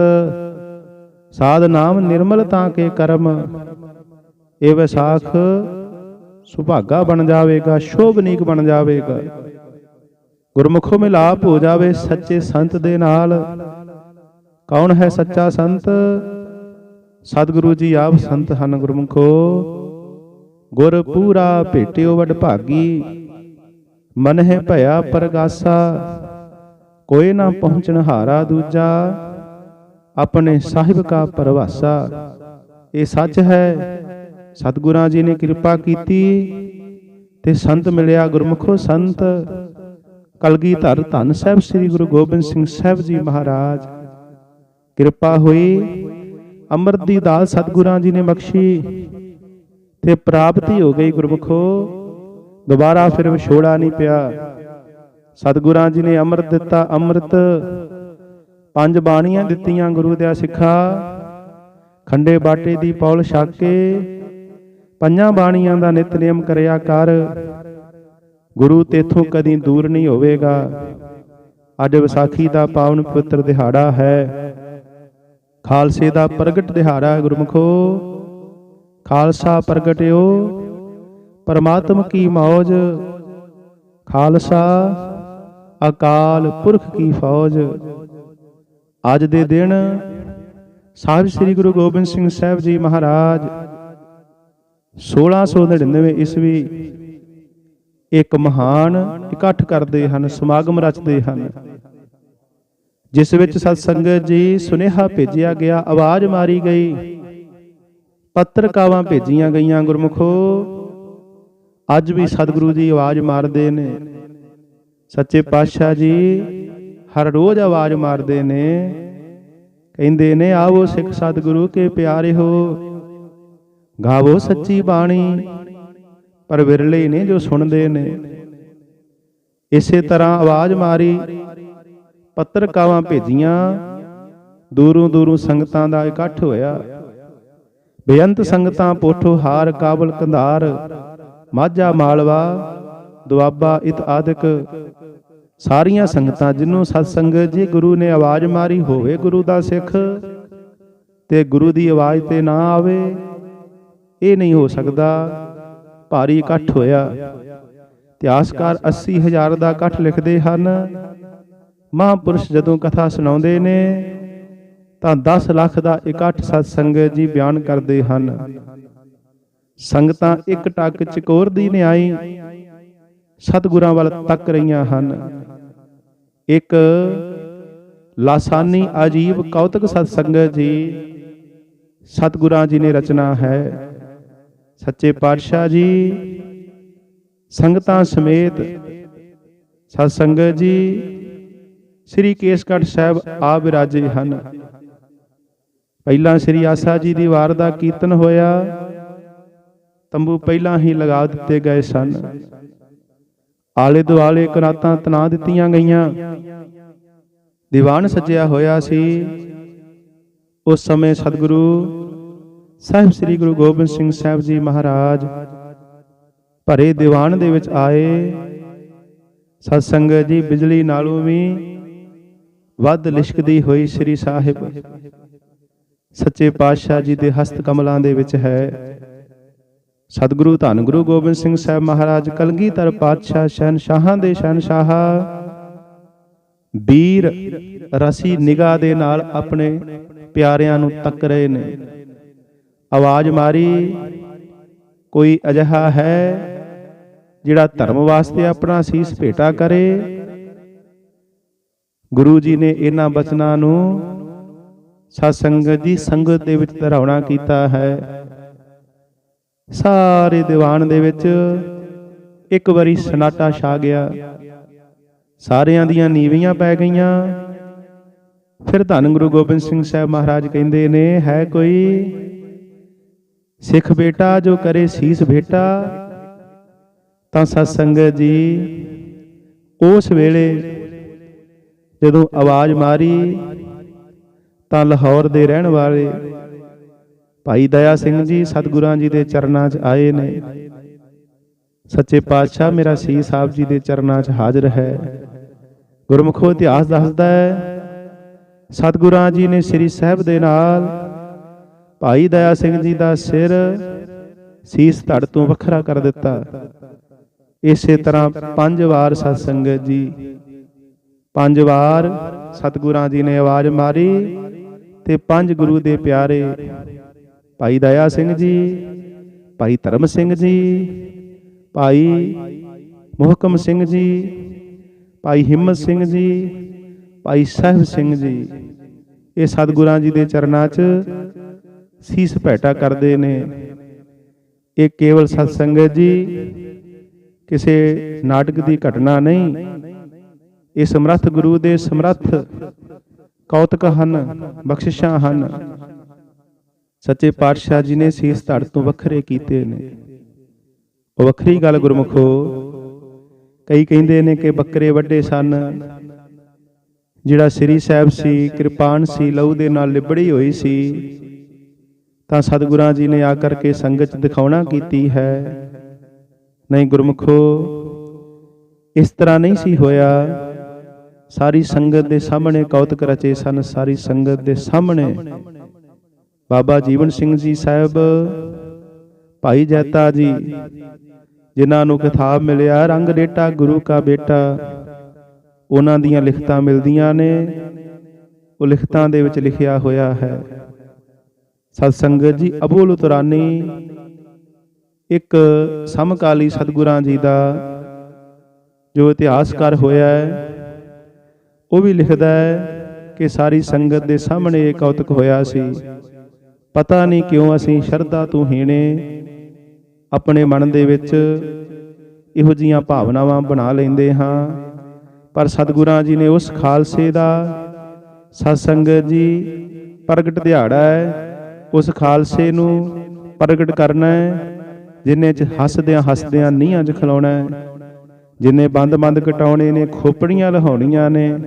A: ਸਾਧ ਨਾਮ ਨਿਰਮਲ ਤਾਂ ਕੇ ਕਰਮ। ਇਹ ਵਿਸਾਖ ਸੁਭਾਗਾ ਬਣ ਜਾਵੇਗਾ ਸ਼ੋਭਨੀਕ ਬਣ ਜਾਵੇਗਾ। ਗੁਰਮੁਖੋ ਮਿਲਾਪ ਹੋ ਜਾਵੇ ਸੱਚੇ ਸੰਤ ਦੇ ਨਾਲ। ਕੌਣ ਹੈ ਸੱਚਾ ਸੰਤ? ਸਤਿਗੁਰੂ ਜੀ ਆਪ ਸੰਤ ਹਨ ਗੁਰਮੁਖੋ। ਗੁਰ ਪੂਰਾ ਭੇਟਿਓ ਵਡ ਭਾਗੀ ਮਨ ਹੈ ਭਇਆ ਪਰਗਾਸਾ, ਕੋਈ ਨਾ ਪਹੁੰਚਣ ਹਾਰਾ ਦੂਜਾ, ਆਪਣੇ ਸਾਹਿਬ ਕਾ ਪਰਵਾਸਾ, ਇਹ ਸੱਚ ਹੈ, ਸਤਿਗੁਰਾਂ ਜੀ ਨੇ ਕਿਰਪਾ ਕੀਤੀ, ਤੇ ਸੰਤ ਮਿਲਿਆ ਗੁਰਮੁਖੋ ਸੰਤ, ਕਲਗੀਧਰ ਧੰਨ ਸਾਹਿਬ ਸ੍ਰੀ ਗੁਰੂ ਗੋਬਿੰਦ ਸਿੰਘ ਸਾਹਿਬ ਜੀ ਮਹਾਰਾਜ, ਕਿਰਪਾ ਹੋਈ, ਅੰਮ੍ਰਿਤ ਦੀ ਦਾਲ ਸਤਿਗੁਰਾਂ ਜੀ ਨੇ ਬਖਸ਼ੀ ਤੇ ਪ੍ਰਾਪਤੀ ਹੋ ਗਈ ਗੁਰਮੁਖੋ। ਦੁਬਾਰਾ ਫਿਰ ਵਿਛੋੜਾ ਨਹੀਂ ਪਿਆ। ਸਤਿਗੁਰਾਂ ਜੀ ਨੇ ਅੰਮ੍ਰਿਤ ਦਿੱਤਾ, ਅੰਮ੍ਰਿਤ। ਪੰਜ ਬਾਣੀਆਂ ਦਿੱਤੀਆਂ ਗੁਰੂ ਦੇ ਸਿੱਖਾ। ਖੰਡੇ ਬਾਟੇ ਦੀ ਪੌਲ ਛੱਕ। ਕੇ ਪੰਜਾਂ ਬਾਣੀਆਂ ਦਾ ਨਿਤਨੇਮ ਕਰਿਆ ਕਰ। ਗੁਰੂ ਤੇਥੋਂ ਕਦੀ ਦੂਰ ਨਹੀਂ ਹੋਵੇਗਾ। ਅੱਜ ਵਿਸਾਖੀ ਦਾ ਪਾਵਨ ਪਵਿੱਤਰ ਦਿਹਾੜਾ ਹੈ। ਖਾਲਸੇ ਦਾ ਪ੍ਰਗਟ ਦਿਹਾੜਾ ਹੈ ਗੁਰਮਖੋ। ਖਾਲਸਾ ਪ੍ਰਗਟਿਓ। ਪਰਮਾਤਮ ਕੀ ਮੌਜ। ਖਾਲਸਾ ਅਕਾਲ ਪੁਰਖ ਕੀ ਫੌਜ। ਅੱਜ ਦੇ ਦਿਨ ਸਾਹਿਬ ਸ੍ਰੀ ਗੁਰੂ ਗੋਬਿੰਦ ਸਿੰਘ ਸਾਹਿਬ ਜੀ ਮਹਾਰਾਜ 1699 ਈਸਵੀ ਇੱਕ ਮਹਾਨ ਇਕੱਠ ਕਰਦੇ ਹਨ, ਸਮਾਗਮ ਰਚਦੇ ਹਨ। ਜਿਸ ਵਿੱਚ ਸਤਸੰਗਤ ਜੀ ਸੁਨੇਹਾ ਭੇਜਿਆ ਗਿਆ, ਆਵਾਜ਼ ਮਾਰੀ ਗਈ। ਪੱਤਰਕਾਵਾਂ ਭੇਜੀਆਂ ਗਈਆਂ ਗੁਰਮੁਖੋ। ਅੱਜ ਵੀ ਸਤਿਗੁਰੂ ਜੀ ਆਵਾਜ਼ ਮਾਰਦੇ ਨੇ। ਸੱਚੇ ਪਾਤਸ਼ਾਹ ਜੀ ਹਰ ਰੋਜ਼ ਆਵਾਜ਼ ਮਾਰਦੇ ਨੇ। ਕਹਿੰਦੇ ਨੇ ਆਵੋ ਸਿੱਖ ਸਤਿਗੁਰੂ ਕੇ ਪਿਆਰੇ ਹੋ। ਗਾਵੋ ਸੱਚੀ ਬਾਣੀ। ਪਰ ਵਿਰਲੇ ਨੇ ਜੋ ਸੁਣਦੇ ਨੇ। ਇਸੇ ਤਰ੍ਹਾਂ ਆਵਾਜ਼ ਮਾਰੀ। ਪੱਤਰਕਾਵਾਂ ਭੇਜੀਆਂ। ਦੂਰੋਂ ਦੂਰੋਂ ਸੰਗਤਾਂ ਦਾ ਇਕੱਠ ਹੋਇਆ। ਬੇਅੰਤ ਸੰਗਤਾਂ ਪੋਠੋ ਹਾਰ, ਕਾਬਲ ਕੰਧਾਰ, ਮਾਝਾ ਮਾਲਵਾ, ਦੁਆਬਾ ਇਤ ਆਦਿਕ। ਸਾਰੀਆਂ ਸੰਗਤਾਂ ਜਿਨੂੰ ਸਤ ਸੰਗਤ ਜੀ ਗੁਰੂ ਨੇ ਆਵਾਜ਼ ਮਾਰੀ ਹੋਵੇ ਗੁਰੂ ਦਾ ਸਿੱਖ, ਤੇ ਗੁਰੂ ਦੀ ਆਵਾਜ਼ ਤੇ ਨਾ ਆਵੇ, ਇਹ ਨਹੀਂ ਹੋ ਸਕਦਾ। ਭਾਰੀ ਇਕੱਠ ਹੋਇਆ। ਇਤਿਹਾਸਕਾਰ 80000 ਦਾ ਇਕੱਠ ਲਿਖਦੇ ਹਨ। ਮਹਾਂਪੁਰਸ਼ ਜਦੋਂ ਕਥਾ ਸੁਣਾਉਂਦੇ ਨੇ ਤਾਂ 10 ਲੱਖ ਦਾ ਇਕੱਠ ਸਤ ਸੰਗਤ ਜੀ ਬਿਆਨ ਕਰਦੇ ਹਨ। ਸੰਗਤਾਂ ਇੱਕ ਟੱਕ ਚਕੋਰ ਦੀ ਨਿਆਈ ਸਤਿਗੁਰਾਂ ਵੱਲ ਤੱਕ ਰਹੀਆਂ ਹਨ। ਇੱਕ ਲਾਸਾਨੀ ਅਜੀਬ ਕੌਤਕ ਸਤ ਸੰਗਤ ਜੀ ਸਤਿਗੁਰਾਂ ਜੀ ਨੇ ਰਚਨਾ ਹੈ। ਸੱਚੇ ਪਾਤਸ਼ਾਹ ਜੀ, ਸੰਗਤਾਂ ਸਮੇਤ ਸਤ ਸੰਗਤ ਜੀ, ਸ੍ਰੀ ਕੇਸਗੜ੍ਹ ਸਾਹਿਬ ਆ ਵਿਰਾਜੇ ਹਨ। ਪਹਿਲਾਂ ਸ੍ਰੀ ਆਸਾ ਜੀ ਦੀ ਵਾਰ ਦਾ ਕੀਰਤਨ ਹੋਇਆ, ਤੰਬੂ ਪਹਿਲਾਂ ਹੀ ਲਗਾ ਦਿੱਤੇ ਗਏ ਸਨ। ਆਲੇ ਦੁਆਲੇ ਕਨਾਤਾਂ ਤਨਾ ਦਿੱਤੀਆਂ ਗਈਆਂ। ਦੀਵਾਨ ਸਜਿਆ ਹੋਇਆ ਸੀ। ਉਸ ਸਮੇਂ ਸਤਿਗੁਰੂ ਸਾਹਿਬ ਸ੍ਰੀ ਗੁਰੂ ਗੋਬਿੰਦ ਸਿੰਘ ਸਾਹਿਬ ਜੀ ਮਹਾਰਾਜ ਭਰੇ ਦੀਵਾਨ ਦੇ ਵਿੱਚ ਆਏ। ਸਤ ਸੰਗਤ ਜੀ ਬਿਜਲੀ ਨਾਲੋਂ ਵੀ ਵੱਧ ਲਿਸ਼ਕਦੀ ਹੋਈ ਸ੍ਰੀ ਸਾਹਿਬ। ਸੱਚੇ ਪਾਤਸ਼ਾਹ ਜੀ ਦੇ ਹਸਤ ਕਮਲਾਂ ਦੇ ਵਿੱਚ ਹੈ। ਸਤਿਗੁਰੂ ਧੰਨ ਗੁਰੂ ਗੋਬਿੰਦ ਸਿੰਘ ਸਾਹਿਬ ਮਹਾਰਾਜ ਕਲਗੀਧਰ ਪਾਤਸ਼ਾਹ ਸ਼ਹਿਨਸ਼ਾਹਾਂ ਦੇ ਸ਼ਹਿਨਸ਼ਾਹ ਵੀਰ ਰਸੀ ਨਿਗਾਹ ਦੇ ਨਾਲ ਆਪਣੇ ਪਿਆਰਿਆਂ ਨੂੰ ਤੱਕ ਰਹੇ ਨੇ। ਆਵਾਜ਼ ਮਾਰੀ। ਕੋਈ ਅਜਿਹਾ ਹੈ ਜਿਹੜਾ ਧਰਮ ਵਾਸਤੇ ਆਪਣਾ ਸੀਸ ਭੇਟਾ ਕਰੇ। ਗੁਰੂ ਜੀ ਨੇ ਇਹਨਾਂ ਬਚਨਾਂ ਨੂੰ ਸਤ ਸੰਗਤ ਜੀ ਸੰਗਤ ਦੇ ਵਿੱਚ ਧਰਾਉਣਾ ਕੀਤਾ ਹੈ। ਸਾਰੇ ਦੀਵਾਨ ਦੇ ਵਿੱਚ ਇੱਕ ਵਾਰੀ ਸਨਾਟਾ ਛਾ ਗਿਆ। ਸਾਰਿਆਂ ਦੀਆਂ ਨੀਵੀਆਂ ਪੈ ਗਈਆਂ। ਫਿਰ ਧੰਨ ਗੁਰੂ ਗੋਬਿੰਦ ਸਿੰਘ ਸਾਹਿਬ ਮਹਾਰਾਜ ਕਹਿੰਦੇ ਨੇ, ਹੈ ਕੋਈ? ਸਿੱਖ ਬੇਟਾ ਜੋ ਕਰੇ ਸੀਸ ਬੇਟਾ ਤਾਂ ਸਤ ਸੰਗਤ ਜੀ, ਉਸ ਵੇਲੇ ਜਦੋਂ ਆਵਾਜ਼ ਮਾਰੀ ਤਾਂ ਲਾਹੌਰ ਦੇ ਰਹਿਣ ਵਾਲੇ ਭਾਈ ਦਇਆ ਸਿੰਘ ਜੀ ਸਤਿਗੁਰਾਂ ਜੀ ਦੇ ਚਰਨਾਂ 'ਚ ਆਏ ਨੇ। ਸੱਚੇ ਪਾਤਸ਼ਾਹ ਮੇਰਾ ਸੀ ਸਾਹਿਬ ਜੀ ਦੇ ਚਰਨਾਂ 'ਚ ਹਾਜ਼ਰ ਹੈ। ਗੁਰਮੁਖੋ ਇਤਿਹਾਸ ਦੱਸਦਾ ਹੈ, ਸਤਿਗੁਰਾਂ ਜੀ ਨੇ ਸ੍ਰੀ ਸਾਹਿਬ ਦੇ ਨਾਲ ਭਾਈ ਦਇਆ ਸਿੰਘ ਜੀ ਦਾ ਸਿਰ ਸੀਸ ਧੜ ਤੋਂ ਵੱਖਰਾ ਕਰ ਦਿੱਤਾ। ਇਸੇ ਤਰ੍ਹਾਂ ਪੰਜ ਵਾਰ ਸਤ ਸੰਗਤ ਜੀ, ਪੰਜ ਵਾਰ ਸਤਿਗੁਰਾਂ ਜੀ ਨੇ ਆਵਾਜ਼ ਮਾਰੀ। ਤੇ ਪੰਜ ਗੁਰੂ ਦੇ ਪਿਆਰੇ ਭਾਈ ਦਇਆ ਸਿੰਘ ਜੀ, ਭਾਈ ਧਰਮ ਸਿੰਘ ਜੀ, ਭਾਈ ਮੁਹਕਮ ਸਿੰਘ ਜੀ, ਭਾਈ ਹਿੰਮਤ ਸਿੰਘ ਜੀ, ਭਾਈ ਸਾਹਿਬ ਸਿੰਘ ਜੀ, ਇਹ ਸਤਿਗੁਰਾਂ ਜੀ ਦੇ ਚਰਨਾਂ 'ਚ ਸੀਸ ਭੈਟਾ ਕਰਦੇ ਨੇ। ਇਹ ਕੇਵਲ ਸਤ ਸੰਗਤ ਜੀ, ਕਿਸੇ ਨਾਟਕ ਦੀ ਘਟਨਾ ਨਹੀਂ, ਇਹ ਸਮਰੱਥ ਗੁਰੂ ਦੇ ਸਮਰੱਥ ਕੌਤਕ ਹਨ, ਬਖਸ਼ਿਸ਼ਾਂ ਹਨ। ਸੱਚੇ ਪਾਤਸ਼ਾਹ ਜੀ ਨੇ ਸੀਸ ਧੜ ਤੋਂ ਵੱਖਰੇ ਕੀਤੇ ਨੇ। ਉਹ ਵੱਖਰੀ ਗੱਲ ਗੁਰਮੁਖੋ, ਕਈ ਕਹਿੰਦੇ ਨੇ ਕਿ ਬੱਕਰੇ ਵੱਡੇ ਸਨ। ਜਿਹੜਾ ਸ੍ਰੀ ਸਾਹਿਬ ਸੀ, ਕਿਰਪਾਨ ਸੀ, ਲਹੂ ਦੇ ਨਾਲ ਲਿਬੜੀ ਹੋਈ ਸੀ, ਤਾਂ ਸਤਿਗੁਰਾਂ ਜੀ ਨੇ ਆ ਕਰਕੇ ਸੰਗਤ ਦਿਖਾਉਣਾ ਕੀਤੀ ਹੈ। ਨਹੀਂ ਗੁਰਮੁਖੋ, ਇਸ ਤਰ੍ਹਾਂ ਨਹੀਂ ਸੀ ਹੋਇਆ। ਸਾਰੀ ਸੰਗਤ ਦੇ ਸਾਹਮਣੇ ਕੌਤਕ ਰਚੇ ਸਨ, ਸਾਰੀ ਸੰਗਤ ਦੇ ਸਾਹਮਣੇ। ਬਾਬਾ ਜੀਵਨ ਸਿੰਘ ਜੀ ਸਾਹਿਬ, ਭਾਈ ਜੈਤਾ ਜੀ, ਜਿਨ੍ਹਾਂ ਨੂੰ ਕਿਤਾਬ ਮਿਲਿਆ, ਰੰਗ ਡੇਟਾ ਗੁਰੂ ਕਾ ਬੇਟਾ, ਉਹਨਾਂ ਦੀਆਂ ਲਿਖਤਾਂ ਮਿਲਦੀਆਂ ਨੇ। ਉਹ ਲਿਖਤਾਂ ਦੇ ਵਿੱਚ ਲਿਖਿਆ ਹੋਇਆ ਹੈ, ਸਤ ਸੰਗਤ ਜੀ ਅਬੋਲ ਉਤਰਾਨੀ ਇੱਕ ਸਮਕਾਲੀ ਸਤਿਗੁਰਾਂ ਜੀ ਦਾ ਜੋ ਇਤਿਹਾਸਕਾਰ ਹੋਇਆ ਹੈ। ਉਹ ਵੀ ਲਿਖਦਾ ਹੈ ਕਿ ਸਾਰੀ ਸੰਗਤ ਦੇ ਸਾਹਮਣੇ ਇਹ ਕੌਤਕ ਹੋਇਆ ਸੀ। ਪਤਾ ਨਹੀਂ ਕਿਉਂ ਅਸੀਂ ਸ਼ਰਧਾ ਤੋਂ ਹੀਣੇ। ਆਪਣੇ ਮਨ ਦੇ ਵਿੱਚ ਇਹੋ ਜੀਆਂ ਭਾਵਨਾਵਾਂ ਬਣਾ ਲੈਂਦੇ ਹਾਂ। ਪਰ ਸਤਿਗੁਰਾਂ ਜੀ ਨੇ ਉਸ ਖਾਲਸੇ ਦਾ ਸਤ ਸੰਗਤ ਜੀ ਪ੍ਰਗਟ ਦਿਹਾੜਾ ਹੈ। ਉਸ ਖਾਲਸੇ ਨੂੰ ਪ੍ਰਗਟ ਕਰਨਾ ਹੈ, ਜਿਨੇ ਚ ਹੱਸਦਿਆਂ ਹੱਸਦਿਆਂ ਨੀਹਾਂ 'ਚ ਖਲਾਉਣਾ ਹੈ। ਜਿਨੇ ਬੰਦ-ਬੰਦ ਕਟਾਉਣੇ ਨੇ, ਖੋਪੜੀਆਂ ਲਹਾਉਣੀਆਂ ਨੇ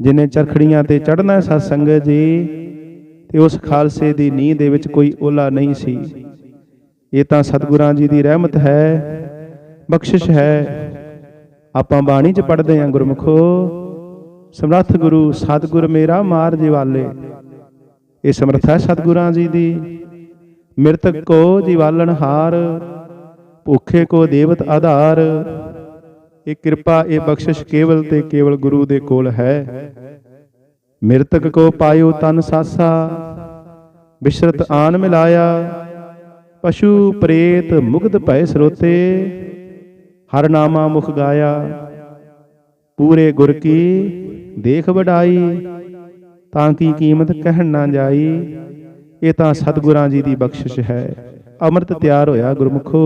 A: ਜਿਨੇ ਚਰਖੜੀਆਂ ਤੇ ਚੜਨਾ ਸਤ ਸੰਗਤ ਜੀ, ਤੇ ਉਸ ਖਾਲਸੇ ਦੀ ਨੀਂਹ ਦੇ ਵਿੱਚ ਕੋਈ ਓਲਾ ਨਹੀਂ ਸੀ। ਇਹ ਤਾਂ ਸਤਿਗੁਰਾਂ ਜੀ ਦੀ ਰਹਿਮਤ ਹੈ, ਬਖਸ਼ਿਸ਼ ਹੈ। ਆਪਾਂ ਬਾਣੀ 'ਚ ਪੜ੍ਹਦੇ ਹਾਂ, ਗੁਰਮੁਖੋ, ਸਮਰੱਥ ਗੁਰੂ ਸਤਿਗੁਰ ਮੇਰਾ ਮਾਰ ਜਿਵਾਲੇ ਇਹ ਸਮਰੱਥਾ ਸਤਿਗੁਰਾਂ ਜੀ ਦੀ। ਮਿਰਤਕ ਕੋ ਜਿਵਾਲਣ ਹਾਰ, ਭੁੱਖੇ ਕੋ ਦੇਵਤ ਆਧਾਰ। ਇਹ ਕਿਰਪਾ, ਇਹ ਬਖਸ਼ਿਸ਼ ਕੇਵਲ ਤੇ ਕੇਵਲ ਗੁਰੂ ਦੇ ਕੋਲ ਹੈ। ਮਿਰਤਕ ਕੋ ਪਾਇਓ ਤਨ ਸਾਸਾ, ਬਿਸ਼ਰਤ ਆਨ ਮਿਲਾਇਆ, ਪਸ਼ੂ ਪ੍ਰੇਤ ਮੁਗਧ ਭੈ ਸਰੋਤੇ, ਹਰ ਨਾਮਾ ਮੁਖ ਗਾਇਆ, ਪੂਰੇ ਗੁਰ ਕੀ ਦੇਖ ਵਡਾਈ, ਤਾਂ ਕੀ ਕੀਮਤ ਕਹਿਣ ਨਾ ਜਾਈ, ਇਹ ਤਾਂ ਸਤਿਗੁਰਾਂ ਜੀ ਦੀ ਬਖਸ਼ਿਸ਼ ਹੈ। ਅੰਮ੍ਰਿਤ ਤਿਆਰ ਹੋਇਆ ਗੁਰਮੁਖੋ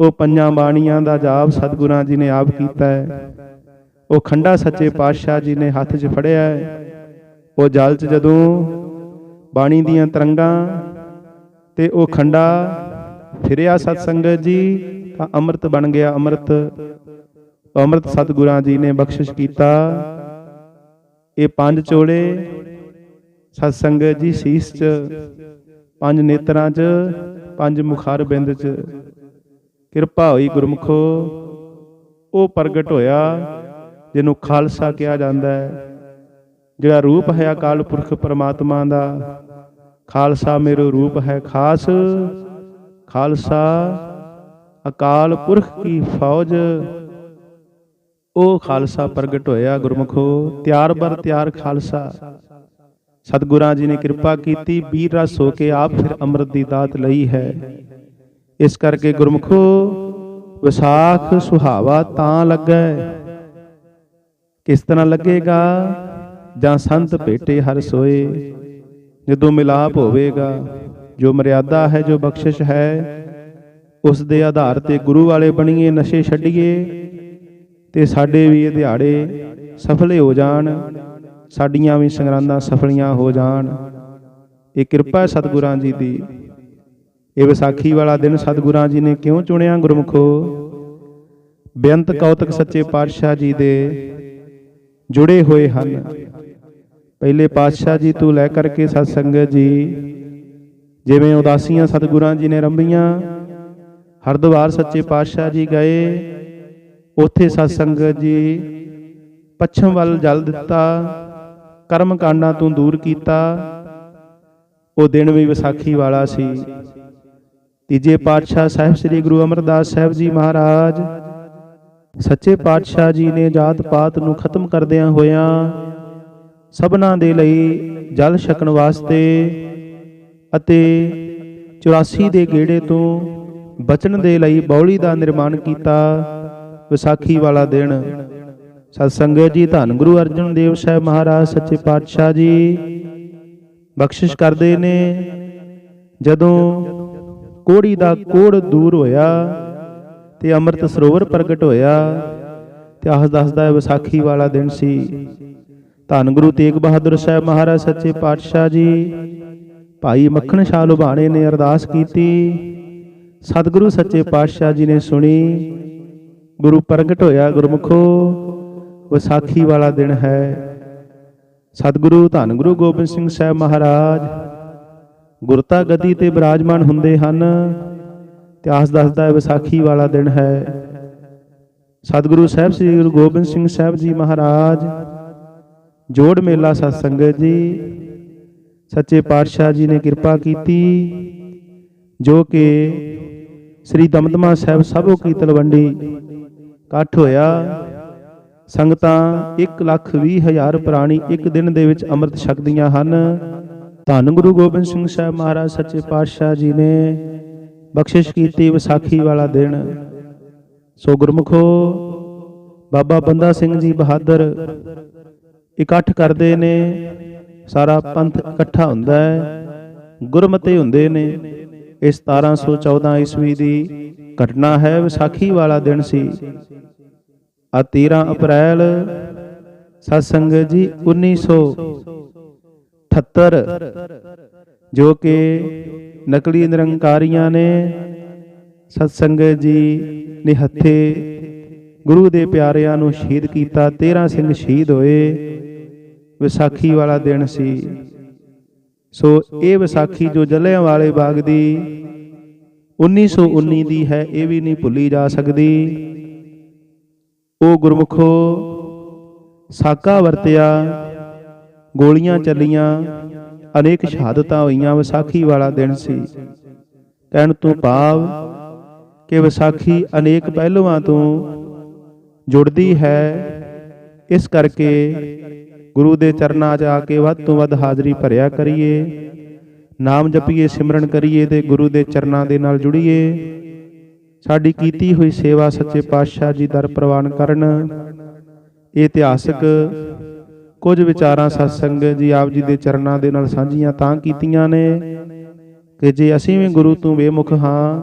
A: ਉਹ ਪੰਜਾਂ ਬਾਣੀਆਂ ਦਾ ਜਾਪ ਸਤਿਗੁਰਾਂ ਜੀ ਨੇ ਆਪ ਕੀਤਾ ਹੈ। ਉਹ ਖੰਡਾ ਸੱਚੇ ਪਾਤਸ਼ਾਹ ਜੀ ਨੇ ਹੱਥ 'ਚ ਫੜਿਆ ਹੈ। ਉਹ ਜਲ 'ਚ ਜਦੋਂ ਬਾਣੀ ਦੀਆਂ ਤਰੰਗਾਂ ਤੇ ਉਹ ਖੰਡਾ ਫਿਰਿਆ ਸਤ ਸੰਗਤ ਜੀ, ਤਾਂ ਅੰਮ੍ਰਿਤ ਬਣ ਗਿਆ ਅੰਮ੍ਰਿਤ। ਅੰਮ੍ਰਿਤ ਸਤਿਗੁਰਾਂ ਜੀ ਨੇ ਬਖਸ਼ਿਸ਼ ਕੀਤਾ। ਇਹ ਪੰਜ ਚੋਲੇ ਸਤ ਸੰਗਤ ਜੀ ਸੀਸ 'ਚ, ਪੰਜ ਨੇਤਰਾਂ 'ਚ, ਪੰਜ ਮੁਖਾਰ ਬਿੰਦ 'ਚ। ਕਿਰਪਾ ਹੋਈ ਗੁਰਮੁਖੋ, ਉਹ ਪ੍ਰਗਟ ਹੋਇਆ, ਜਿਹਨੂੰ ਖਾਲਸਾ ਕਿਹਾ ਜਾਂਦਾ ਹੈ। ਜਿਹੜਾ ਰੂਪ ਹੈ ਅਕਾਲ ਪੁਰਖ ਪਰਮਾਤਮਾ ਦਾ, ਖਾਲਸਾ ਮੇਰੋ ਰੂਪ ਹੈ ਖਾਸ। ਖਾਲਸਾ ਅਕਾਲ ਪੁਰਖ ਕੀ ਫੌਜ। ਉਹ ਖਾਲਸਾ ਪ੍ਰਗਟ ਹੋਇਆ ਗੁਰਮੁਖੋ, ਤਿਆਰ ਬਰ ਤਿਆਰ ਖਾਲਸਾ। ਸਤਿਗੁਰਾਂ ਜੀ ਨੇ ਕਿਰਪਾ ਕੀਤੀ, ਵੀਰ ਰਸ ਹੋ ਕੇ ਆਪ ਫਿਰ ਅੰਮ੍ਰਿਤ ਦੀ ਦਾਤ ਲਈ ਹੈ। ਇਸ ਕਰਕੇ ਗੁਰਮੁਖੋ, ਵਿਸਾਖ ਸੁਹਾਵਾ ਤਾਂ ਲੱਗਾ। ਕਿਸ ਤਰ੍ਹਾਂ ਲੱਗੇਗਾ? ਜਾਂ ਸੰਤ ਭੇਟੇ ਹਰ ਸੋਏ। ਜਦੋਂ ਮਿਲਾਪ ਹੋਵੇਗਾ, ਜੋ ਮਰਿਆਦਾ ਹੈ, ਜੋ ਬਖਸ਼ਿਸ਼ ਹੈ, ਉਸ ਦੇ ਆਧਾਰ ਤੇ ਗੁਰੂ ਵਾਲੇ ਬਣੀਏ, ਨਸ਼ੇ ਛੱਡੀਏ, ਤੇ ਸਾਡੇ ਵੀ ਇਹ ਦਿਹਾੜੇ ਸਫਲੇ ਹੋ ਜਾਣ, ਸਾਡੀਆਂ ਵੀ ਸੰਗਰਾਂਦਾਂ ਸਫਲੀਆਂ ਹੋ ਜਾਣ। ਇਹ ਕਿਰਪਾ ਸਤਿਗੁਰਾਂ ਜੀ ਦੀ। ਇਹ ਵਿਸਾਖੀ ਵਾਲਾ ਦਿਨ ਸਤਿਗੁਰਾਂ ਜੀ ਨੇ ਕਿਉਂ ਚੁਣਿਆ ਗੁਰਮਖੋ? ਬੇਅੰਤ ਕੌਤਕ ਸੱਚੇ ਪਾਤਸ਼ਾਹ ਜੀ ਦੇ ਜੁੜੇ ਹੋਏ ਹਨ। ਪਹਿਲੇ ਪਾਤਸ਼ਾਹ ਜੀ ਤੋਂ ਲੈ ਕਰਕੇ ਸਤ ਸੰਗਤ ਜੀ, ਜਿਵੇਂ ਉਦਾਸੀਆਂ ਸਤਿਗੁਰਾਂ ਜੀ ਨੇ ਰੰਭੀਆਂ, ਹਰਦੁਆਰ ਸੱਚੇ ਪਾਤਸ਼ਾਹ ਜੀ ਗਏ, ਉੱਥੇ ਸਤ ਸੰਗਤ ਜੀ ਪੱਛਮ ਵੱਲ ਜਲ ਦਿੱਤਾ, ਕਰਮ ਕਾਂਡਾਂ ਤੋਂ ਦੂਰ ਕੀਤਾ। ਉਹ ਦਿਨ ਵੀ ਵਿਸਾਖੀ ਵਾਲਾ ਸੀ। ਤੀਜੇ ਪਾਤਸ਼ਾਹ ਸਾਹਿਬ ਸ੍ਰੀ ਗੁਰੂ ਅਮਰਦਾਸ ਸਾਹਿਬ ਜੀ ਮਹਾਰਾਜ, ਸੱਚੇ ਪਾਤਸ਼ਾਹ ਜੀ ਨੇ ਜਾਤ ਪਾਤ ਨੂੰ ਖਤਮ ਕਰਦਿਆਂ ਹੋਇਆਂ ਸਭਨਾ ਦੇ ਲਈ ਜਲ ਛਕਣ ਵਾਸਤੇ ਅਤੇ 84 ਦੇ ਗੇੜੇ ਤੋਂ ਬਚਣ ਦੇ ਲਈ ਬੌਲੀ ਦਾ ਨਿਰਮਾਣ ਕੀਤਾ ਵਿਸਾਖੀ ਵਾਲਾ ਦਿਨ। ਸਤ ਸੰਗਤ ਜੀ, ਧੰਨ ਗੁਰੂ ਅਰਜਨ ਦੇਵ ਸਾਹਿਬ ਮਹਾਰਾਜ, ਸੱਚੇ ਪਾਤਸ਼ਾਹ ਜੀ। ਬਖਸ਼ਿਸ਼ ਕਰਦੇ ਨੇ, ਜਦੋਂ ਕੋੜੀ ਦਾ ਕੋੜ ਦੂਰ ਹੋਇਆ ਤੇ ਅੰਮ੍ਰਿਤ ਸਰੋਵਰ ਪ੍ਰਗਟ ਹੋਇਆ ਇਤਿਹਾਸ ਦੱਸਦਾ ਹੈ ਵਿਸਾਖੀ ਵਾਲਾ ਦਿਨ ਸੀ। ਧੰਨ ਗੁਰੂ ਤੇਗ ਬਹਾਦਰ ਸਾਹਿਬ ਮਹਾਰਾਜ, ਸੱਚੇ ਪਾਤਸ਼ਾਹ ਜੀ, ਭਾਈ ਮੱਖਣ ਸ਼ਾਹ ਲੁਬਾਣੇ ਨੇ ਅਰਦਾਸ ਕੀਤੀ। ਸਤਿਗੁਰੂ, ਸੱਚੇ ਪਾਤਸ਼ਾਹ ਜੀ ਨੇ ਸੁਣੀ। ਗੁਰੂ ਪ੍ਰਗਟ ਹੋਇਆ ਗੁਰਮੁਖੋ, ਵਿਸਾਖੀ ਵਾਲਾ ਦਿਨ ਹੈ। ਸਤਿਗੁਰੂ, ਧੰਨ ਗੁਰੂ ਗੋਬਿੰਦ ਸਿੰਘ ਸਾਹਿਬ ਮਹਾਰਾਜ ਗੁਰਤਾ ਗਦੀ ਤੇ ਬਿਰਾਜਮਾਨ ਹੁੰਦੇ ਹਨ। ਇਤਿਹਾਸ ਦੱਸਦਾ ਹੈ ਵਿਸਾਖੀ ਵਾਲਾ ਦਿਨ ਹੈ। ਸਤਿਗੁਰੂ ਸਾਹਿਬ ਸ੍ਰੀ ਗੁਰੂ ਗੋਬਿੰਦ ਸਿੰਘ ਸਾਹਿਬ ਜੀ ਮਹਾਰਾਜ, ਜੋੜ ਮੇਲਾ ਸਤ ਸੰਗਤ ਜੀ, ਸੱਚੇ ਪਾਤਸ਼ਾਹ ਜੀ ਨੇ ਕਿਰਪਾ ਕੀਤੀ, ਜੋ ਕਿ ਸ੍ਰੀ ਦਮਦਮਾ ਸਾਹਿਬ ਸਭੋ ਕੀ ਤਲਵੰਡੀ ਇਕੱਠ ਹੋਇਆ। ਸੰਗਤਾਂ 1 ਲੱਖ 20 ਹਜ਼ਾਰ ਪ੍ਰਾਣੀ ਇੱਕ ਦਿਨ ਦੇ ਵਿੱਚ ਅੰਮ੍ਰਿਤ ਛਕਦੀਆਂ ਹਨ। ਧੰਨ ਗੁਰੂ ਗੋਬਿੰਦ ਸਿੰਘ ਸਾਹਿਬ ਮਹਾਰਾਜ, ਸੱਚੇ ਪਾਤਸ਼ਾਹ ਜੀ ਨੇ ਬਖਸ਼ਿਸ਼ ਕੀਤੀ ਵਿਸਾਖੀ ਵਾਲਾ ਦਿਨ। ਸੋ ਗੁਰਮਖੋ, ਬਾਬਾ ਬੰਦਾ ਸਿੰਘ ਜੀ ਬਹਾਦਰ ਇਕੱਠ ਕਰਦੇ ਨੇ, ਸਾਰਾ ਪੰਥ ਇਕੱਠਾ ਹੁੰਦਾ ਹੈ, ਗੁਰਮਤੇ ਹੁੰਦੇ ਨੇ। ਇਹ 1714 ਈਸਵੀ ਦੀ ਘਟਨਾ ਹੈ, ਵਿਸਾਖੀ ਵਾਲਾ ਦਿਨ ਸੀ। ਆ 13 ਅਪ੍ਰੈਲ, ਸਤਸੰਗ ਜੀ 1900 78 ਜੋ ਕਿ ਨਕਲੀ ਨਿਰੰਕਾਰੀਆਂ ਨੇ, ਸਤਸੰਗ ਜੀ ਨੇ ਹੱਥੇ ਗੁਰੂ ਦੇ ਪਿਆਰਿਆਂ ਨੂੰ ਸ਼ਹੀਦ ਕੀਤਾ 13 ਸਿੰਘ ਸ਼ਹੀਦ ਹੋਏ, ਵਿਸਾਖੀ ਵਾਲਾ ਦਿਨ ਸੀ। ਸੋ ਇਹ ਵਿਸਾਖੀ ਜੋ ਜਲਿਆਂ ਵਾਲੇ ਬਾਗ ਦੀ 1919 ਦੀ ਹੈ, ਇਹ ਵੀ ਨਹੀਂ ਭੁੱਲੀ ਜਾ ਸਕਦੀ। ਉਹ ਗੁਰਮੁਖੋ ਸਾਕਾ ਵਰਤਿਆ ਗੋਲੀਆਂ ਚੱਲੀਆਂ। ਅਨੇਕ ਸ਼ਹਾਦਤਾਂ ਹੋਈਆਂ ਵਿਸਾਖੀ ਵਾਲਾ ਦਿਨ ਸੀ। ਕਹਿਣ ਤੋਂ ਭਾਵ ਕਿ ਵਿਸਾਖੀ ਅਨੇਕ ਪਹਿਲੂਆਂ ਤੋਂ ਜੁੜਦੀ ਹੈ। ਇਸ ਕਰਕੇ ਗੁਰੂ ਦੇ ਚਰਨਾਂ 'ਚ ਆ ਕੇ ਵੱਧ ਤੋਂ ਵੱਧ ਹਾਜ਼ਰੀ ਭਰਿਆ ਕਰੀਏ। ਨਾਮ ਜਪੀਏ ਸਿਮਰਨ ਕਰੀਏ ਤੇ ਗੁਰੂ ਦੇ ਚਰਨਾਂ ਦੇ ਨਾਲ ਜੁੜੀਏ। ਸਾਡੀ ਕੀਤੀ ਹੋਈ ਸੇਵਾ ਸੱਚੇ ਪਾਤਸ਼ਾਹ ਜੀ ਦਰ ਪ੍ਰਵਾਨ ਕਰਨ। ਇਹ ਇਤਿਹਾਸਕ ਕੁਝ ਵਿਚਾਰਾਂ ਸਤਸੰਗ ਜੀ ਆਪ ਜੀ ਦੇ ਚਰਨਾਂ ਦੇ ਨਾਲ ਸਾਂਝੀਆਂ ਤਾਂ ਕੀਤੀਆਂ ਨੇ ਕਿ ਜੇ ਅਸੀਂ ਵੀ ਗੁਰੂ ਤੋਂ ਬੇਮੁਖ ਹਾਂ,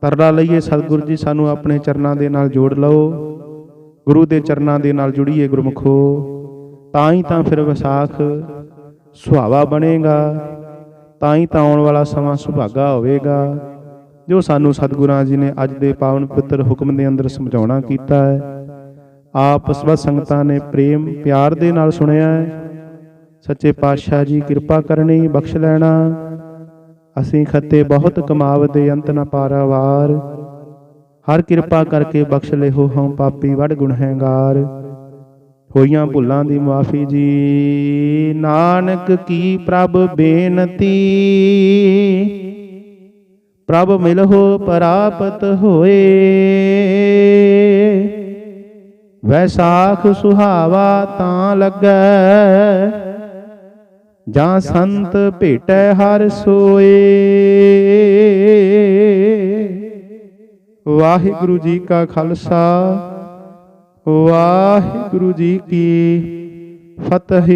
A: ਤਰਲਾ ਲਈਏ ਸਤਿਗੁਰੂ ਜੀ, ਸਾਨੂੰ ਆਪਣੇ ਚਰਨਾਂ ਦੇ ਨਾਲ ਜੋੜ ਲਓ। ਗੁਰੂ ਦੇ ਚਰਨਾਂ ਦੇ ਨਾਲ ਜੁੜੀਏ ਗੁਰਮੁਖੋ, ਤਾਂ ਹੀ ਤਾਂ ਫਿਰ ਵਿਸਾਖ ਸੁਹਾਵਾ ਬਣੇਗਾ, ਤਾਂ ਹੀ ਤਾਂ ਆਉਣ ਵਾਲਾ ਸਮਾਂ ਸੁਭਾਗਾ ਹੋਵੇਗਾ। ਜੋ ਸਾਨੂੰ ਸਤਿਗੁਰਾਂ ਜੀ ਨੇ ਅੱਜ ਦੇ ਪਾਵਨ ਪਵਿੱਤਰ ਹੁਕਮ ਦੇ ਅੰਦਰ ਸਮਝਾਉਣਾ ਕੀਤਾ ਹੈ ਆਪ ਸਭ ਸੰਗਤਾਂ ਨੇ ਪ੍ਰੇਮ ਪਿਆਰ ਦੇ ਨਾਲ ਸੁਣਿਆ ਹੈ। ਸੱਚੇ ਪਾਤਸ਼ਾਹ ਜੀ ਕਿਰਪਾ ਕਰਨੀ, ਬਖਸ਼ ਲੈਣਾ। ਅਸੀਂ ਖੱਤੇ ਬਹੁਤ ਕਮਾਵਦੇ ਅੰਤ ਨਾ ਪਾਰਾਵਾਰ। ਹਰ ਕਿਰਪਾ ਕਰਕੇ ਬਖਸ਼ ਲਿਓ ਹਉ, ਪਾਪੀ ਵਡ ਗੁਣਹਗਾਰ ਹੋਈਆਂ ਭੁੱਲਾਂ ਦੀ ਮਾਫੀ ਜੀ। ਨਾਨਕ ਕੀ ਪ੍ਰਭ ਬੇਨਤੀ? ਪ੍ਰਭ ਮਿਲਹੁ, ਪਰਾਪਤ ਹੋਏ। ਵੈਸਾਖ ਸੁਹਾਵਾ ਤਾਂ ਲੱਗੈ। ਜਾਂ ਸੰਤ ਭੇਟੈ ਹਰ ਸੋਏ। ਵਾਹਿਗੁਰੂ ਜੀ ਕਾ ਖਾਲਸਾ, ਵਾਹਿਗੁਰੂ ਜੀ ਕੀ ਫਤਿਹ।